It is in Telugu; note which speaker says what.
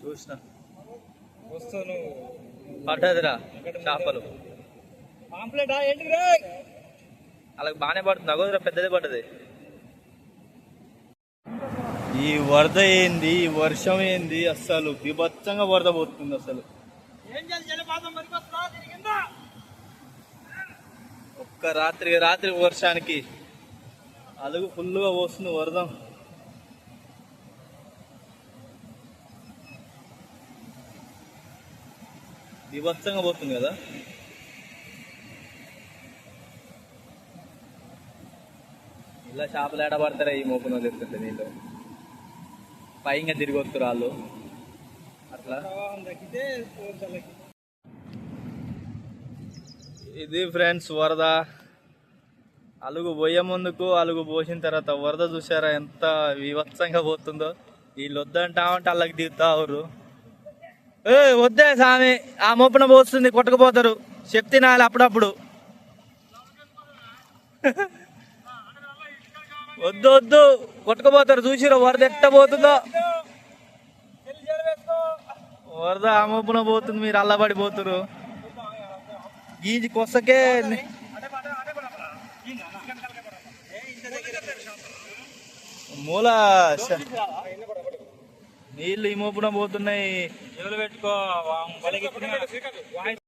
Speaker 1: చూసిన.
Speaker 2: వస్తాను.
Speaker 1: పడ్డదిరా చేపలు.
Speaker 2: పాంప్లెట్ ఏంటి రే
Speaker 1: అలాగ బాగానే పడుతుంది. అగోదరా పెద్దది పడ్డది. ఈ వరద ఏంది? ఈ వర్షం ఏంది? అసలు బీభత్సంగా వరద పోతుంది అసలు ఒక్క రాత్రి రాత్రి వర్షానికి అలుగు ఫుల్గా పోస్తుంది వరద. వివత్సంగా పోతుంది కదా? ఇలా చేపలు ఏడబడతారా ఈ మోపున చెప్తుంటే నీళ్ళు. పైగా తిరిగి వస్తారు వాళ్ళు. అట్లా? ఇది ఫ్రెండ్స్ వరద. అలుగు పోయే ముందుకు అలుగు పోసిన తర్వాత వరద చూసారా ఎంత వివత్సంగా పోతుందో? వీళ్ళు వద్దంటామంటే వాళ్ళకి దిగుతారు ఏ వద్దే సామి. ఆ మోపున పోస్తుంది కొట్టుకుపోతారు. శక్తి నాలు అప్పుడప్పుడు. వద్దు వద్దు. కొట్టుకుపోతారు చూసిరా వరద ఎట్ట పోతుందో. వరద ఆ పోతుంది మీరు అల్లబడిపోతురు గీజి కొసకే మూల నీళ్ళు ఈ మోపున పోతున్నాయి.
Speaker 2: ఎవరు పెట్టుకో